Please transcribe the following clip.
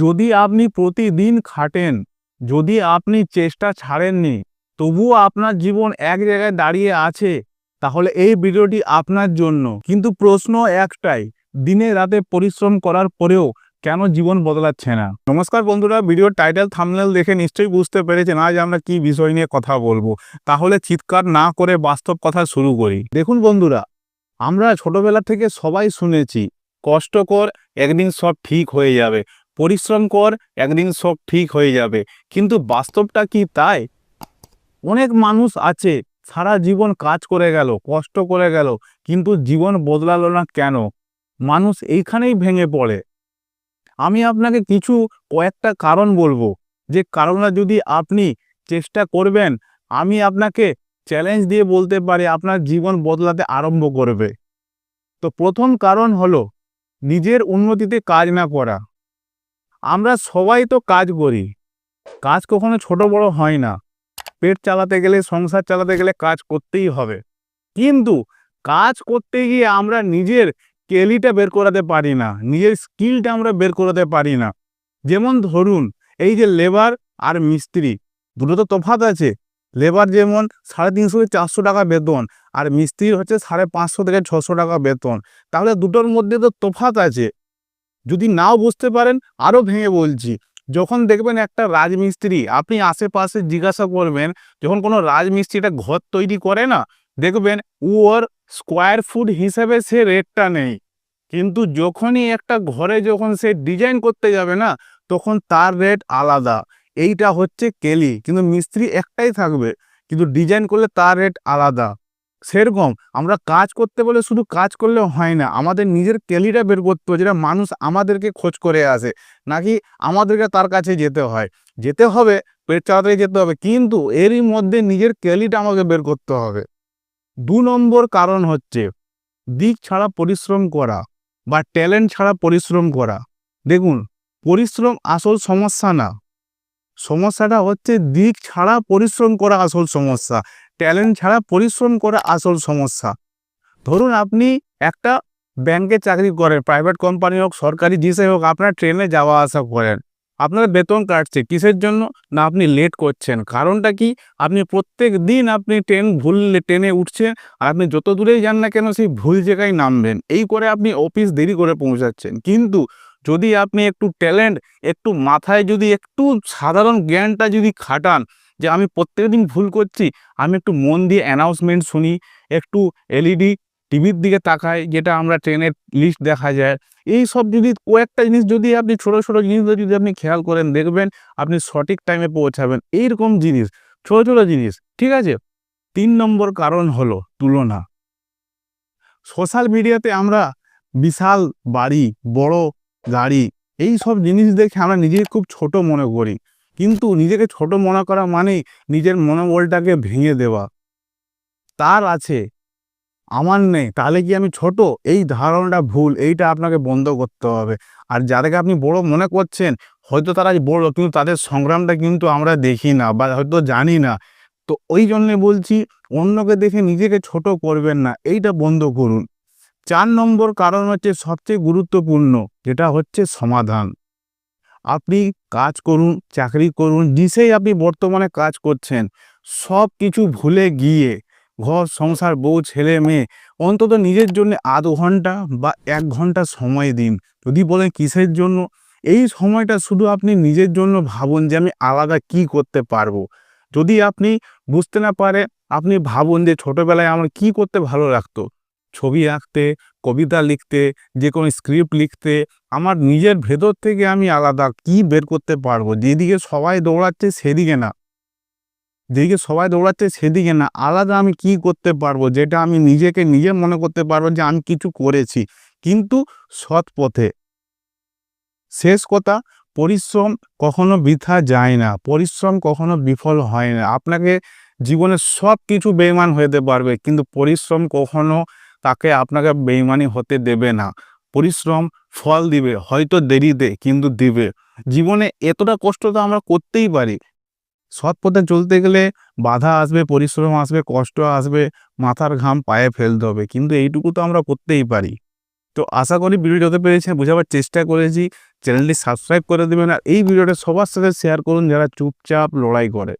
যদি আপনি প্রতিদিন খাটেন, যদি আপনি চেষ্টা ছাড়েননি, তবুও আপনার জীবন এক জায়গায় দাঁড়িয়ে আছে, তাহলে এই ভিডিওটি আপনার জন্য। কিন্তু প্রশ্ন একটাই, দিনে রাতে পরিশ্রম করার পরেও কেন জীবন বদলাচ্ছে না? নমস্কার বন্ধুরা, ভিডিওর টাইটেল থামনেল দেখে নিশ্চয়ই বুঝতে পেরেছেন, আজ আমরা কি বিষয় নিয়ে কথা বলব। তাহলে চিৎকার না করে বাস্তব কথা শুরু করি। দেখুন বন্ধুরা, আমরা ছোটবেলা থেকে সবাই শুনেছি, কষ্ট কর, একদিন সব ঠিক হয়ে যাবে। পরিশ্রম কর, একদিন সব ঠিক হয়ে যাবে। কিন্তু বাস্তবটা কি তাই? অনেক মানুষ আছে, সারা জীবন কাজ করে গেল, কষ্ট করে গেল, কিন্তু জীবন বদলালো না কেন? মানুষ এইখানেই ভেঙে পড়ে। আমি আপনাকে কিছু কয়েকটা কারণ বলব। যে কারণটা যদি আপনি চেষ্টা করবেন, আমি আপনাকে চ্যালেঞ্জ দিয়ে বলতে পারি, আপনার জীবন বদলাতে আরম্ভ করবে। তো প্রথম কারণ হলো, নিজের উন্নতিতে কাজ না করা। আমরা সবাই তো কাজ করি। কাজ কখনো ছোট বড় হয় না। পেট চালাতে গেলে, সংসার চালাতে গেলে কাজ করতেই হবে। কিন্তু কাজ করতে গিয়ে আমরা নিজের কেলিটা বের করাতে পারি না, নিজের স্কিলটা আমরা বের করাতে পারি না। যেমন ধরুন, এই যে লেবার আর মিস্ত্রি, দুটো তো তফাৎ আছে। লেবার যেমন সাড়ে তিনশো থেকে চারশো টাকা বেতন, আর মিস্ত্রির হচ্ছে সাড়ে পাঁচশো থেকে ছশো টাকা বেতন। তাহলে দুটোর মধ্যে তো তফাৎ আছে। যদি নাও বুঝতে পারেন আরও ভেঙে বলছি। যখন দেখবেন একটা রাজমিস্ত্রি আপনি আশেপাশে জিজ্ঞাসা করবেন, যখন কোনো রাজমিস্ত্রি একটা ঘর তৈরি করে না, দেখবেন ওর স্কোয়ার ফুট হিসেবে সে রেটটা নেই। কিন্তু যখনই একটা ঘরে যখন সে ডিজাইন করতে যাবে না, তখন তার রেট আলাদা। এইটা হচ্ছে কেলি। কিন্তু মিস্ত্রি একটাই থাকবে, কিন্তু ডিজাইন করলে তার রেট আলাদা। সেরকম। আমরা কাজ করতে বলে শুধু কাজ করলে হয় না। আমাদের নিজের ক্যালিটা বের করতে হবে যেটা মানুষ আমাদেরকে খোঁজ করে আসে, নাকি আমাদেরকে তার কাছে যেতে হয়। যেতে হবে, পেট চালাতে যেতে হবে। কিন্তু এরই মধ্যে নিজের ক্যালিটা আমাকে বের করতে হবে। দু নম্বর কারণ হচ্ছে, দিক ছাড়া পরিশ্রম করা বা ট্যালেন্ট ছাড়া পরিশ্রম করা। দেখুন, পরিশ্রম আসল সমস্যা না। সমস্যাটা হচ্ছে দিক ছাড়া পরিশ্রম করা আসল সমস্যা। ট্যালেন্ট ছাড়া পরিশ্রম করা আসল সমস্যা। ধরুন আপনি একটা ব্যাংকে চাকরি করেন প্রাইভেট কোম্পানি হোক, সরকারি জিসে হোক, আপনার ট্রেনে যাওয়া আসা করেন। আপনার বেতন কাটছে, কিসের জন্য? না, আপনি লেট করছেন। কারণটা কি? আপনি প্রত্যেক দিন আপনি ট্রেন ভুল ট্রেনে উঠছেন, আর আপনি যত দূরেই যান না কেন, সেই ভুল জায়গায় নামবেন। এই করে আপনি অফিস দেরি করে পৌঁছাচ্ছেন। কিন্তু যদি আপনি একটু ট্যালেন্ট একটু মাথায় যদি একটু সাধারণ জ্ঞানটা যদি খাটান যে আমি প্রত্যেকদিন ভুল করছি, আমি একটু মন দিয়ে অ্যানাউন্সমেন্ট শুনি, একটু এলইডি টিভির দিকে তাকাই, যেটা আমরা ট্রেনের লিস্ট দেখা যায়। এই সব যদি কয়েকটা জিনিস যদি আপনি ছোট ছোট জিনিস যদি আপনি খেয়াল করেন, দেখবেন আপনি সঠিক টাইমে পৌঁছাবেন। এইরকম জিনিস, ছোট ছোট জিনিস, ঠিক আছে? তিন নম্বর কারণ হলো তুলনা। সোশ্যাল মিডিয়াতে আমরা বিশাল বাড়ি, বড় গাড়ি, এই সব জিনিস দেখে আমরা নিজেকে খুব ছোট মনে করি। কিন্তু নিজেকে ছোট মনে করা মানেই নিজের মনোবলটাকে ভেঙে দেওয়া। তার আছে, আমার নেই, তাহলে কি আমি ছোট? এই ধারণাটা ভুল, এইটা আপনাকে বন্ধ করতে হবে। আর যাদেরকে আপনি বড় মনে করছেন, হয়তো তারা বড়, কিন্তু তাদের সংগ্রামটা কিন্তু আমরা দেখি না বা হয়তো জানি না। তো ওই জন্যে বলছি, অন্যকে দেখে নিজেকে ছোট করবেন না, এইটা বন্ধ করুন। চার নম্বর কারণ হচ্ছে সবচেয়ে গুরুত্বপূর্ণ, যেটা হচ্ছে সমাধান। আপনি কাজ করুন, চাকরি করুন যেসেই আপনি বর্তমানে কাজ করছেন, সব কিছু ভুলে গিয়ে ঘর, সংসার, বউ, ছেলে, মেয়ে, অন্তত নিজের জন্য আধ ঘণ্টা বা এক ঘণ্টা সময় দিন। যদি বলেন কিসের জন্য? এই সময়টা শুধু আপনি নিজের জন্য ভাবুন যে আমি আলাদা কি করতে পারব। যদি আপনি বুঝতে না পারে, আপনি ভাবুন যে ছোটোবেলায় আমার কি করতে ভালো লাগতো? ছবি আঁকতে, কবিতা লিখতে যে কোনো স্ক্রিপ্ট লিখতে আমার নিজের ভেতর থেকে আমি আলাদা কি বের করতে পারব? যেদিকে সবাই দৌড়াচ্ছে সেদিকে না। যেদিকে সবাই দৌড়াচ্ছে সেদিকে না। আলাদা আমি কি করতে পারব? যেটা আমি নিজেকে নিজে মনে করতে পারব যে আমি কিছু করেছি। কিন্তু সৎ পথে। শেষ কথা, পরিশ্রম কখনো বৃথা যায় না। পরিশ্রম কখনো বিফল হয় না। আপনাকে জীবনে সব কিছু বেইমান হতে পারবে। কিন্তু পরিশ্রম কখনো তাকে আপনাকে বেইমানি হতে দেবে না। পরিশ্রম, ফল দিবে, হয়তো দেরিতে কিন্তু দিবে। জীবনে এতটা কষ্ট তো আমরা করতেই পারি। সৎ পথে চলতে গেলে বাধা আসবে, পরিশ্রম আসবে, কষ্ট আসবে, মাথার ঘাম পায়ে ফেলতে হবে, কিন্তু এইটুকু তো আমরা করতেই পারি। তো আশা করি ভিডিও যত পেরেছেন বোঝাবার চেষ্টা করেছি। চ্যানেলটি সাবস্ক্রাইব করে দেবেন, আর এই ভিডিওটা সবার সাথে শেয়ার করুন, যারা চুপচাপ লড়াই করে।